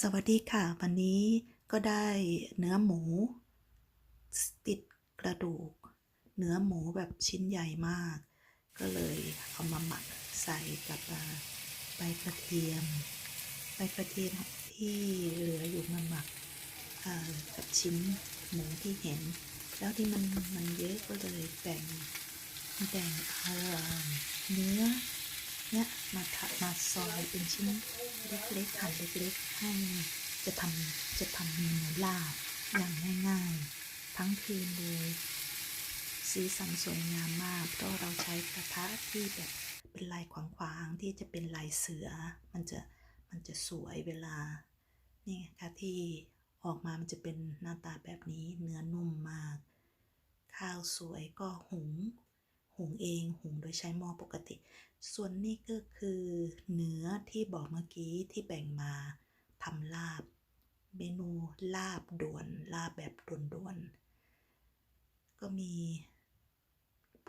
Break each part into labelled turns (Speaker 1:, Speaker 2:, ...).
Speaker 1: สวัสดีค่ะ วันนี้ก็ได้เนื้อหมู ติดกระดูก เนื้อหมูแบบชิ้นใหญ่มาก ก็เลยเอามาหมักใส่กับใบกระเทียมใบกระเทียมที่เหลืออยู่มาหมักกับชิ้นหมูที่เห็น แล้วที่มันมันเยอะก็เลยแบ่งแบ่งเอาเนื้อเนี่ยมาทะมาซอยเป็นชิ้น เล็กๆหั่นเล็กๆให้จะทำจะทำเมนูลาบอย่างง่ายๆ ทั้งคืนเลย สีสันสวยงามมาก เพราะเราใช้กระทะที่แบบเป็นลายขวางๆที่จะเป็นลายเสือ มันจะมันจะสวยเวลา นี่ไงคะที่ออกมามันจะเป็นหน้าตาแบบนี้เนื้อนุ่มมาก ข้าวสวยก็หุง หุงเองหุงโดยใช้หม้อปกติ ส่วนนี้ก็คือเนื้อที่บอกเมื่อกี้ที่แบ่งมาทำลาบ เมนูลาบด่วนลาบแบบด่วนๆก็มี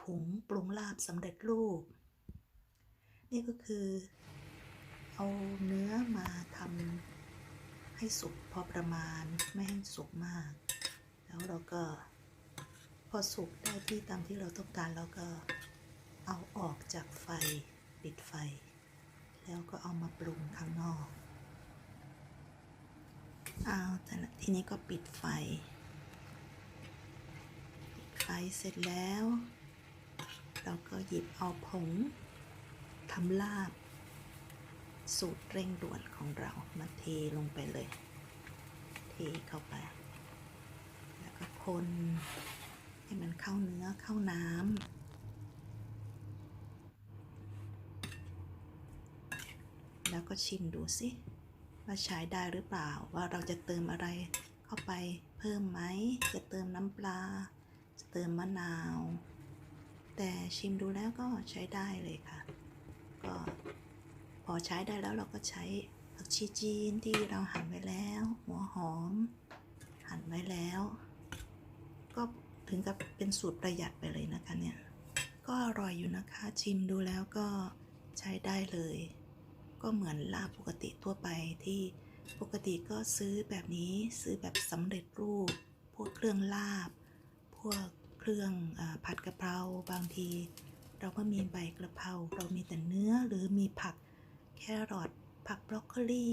Speaker 1: ผงปรุงลาบสำเร็จรูป นี่ก็คือเอาเนื้อมาทำให้สุกพอประมาณไม่ให้สุกมาก แล้วเราก็ อสุกได้ที่ตามที่เราต้องการเราก็เอาออกจากไฟปิดไฟ แล้วก็เอามาปรุงข้างนอกเอาแต่ทีนี้ก็ปิดไฟปิดไฟเสร็จแล้ว เราก็หยิบเอาผงทำลาบ สูตรเร่งด่วนของเรามาเทลงไปเลย เทเข้าไป แล้วก็คน ให้มันเข้าเนื้อเข้าน้ำแล้วก็ชิมดูสิว่าใช้ได้หรือเปล่าว่าเราจะเติมอะไรเข้าไปเพิ่มไหมจะเติมน้ำปลา จะเติมมะนาว แต่ชิมดูแล้วก็ใช้ได้เลยค่ะ ก็พอใช้ได้แล้วเราก็ใช้ผักชีจีนที่เราหั่นไว้แล้ว หัวหอม หั่นไว้แล้ว ก็ ถึงกับเป็นสูตรประหยัดไปเลยนะคะเนี่ย ก็อร่อยอยู่นะคะชิมดูแล้วก็ใช้ได้เลย ก็เหมือนลาบปกติทั่วไปที่ปกติก็ซื้อแบบนี้ซื้อแบบสำเร็จรูป พวกเครื่องลาบ พวกเครื่องอผัดกะเพราบางที เราก็มีใบกระเพราเรามีแต่เนื้อหรือมีผักแครอทผักบรอกโคลี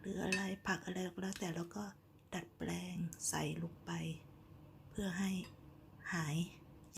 Speaker 1: หรืออะไรผักอะไรก็แล้วแต่เราก็ดัดแปลงใส่ลงไป เพื่อให้ Hi.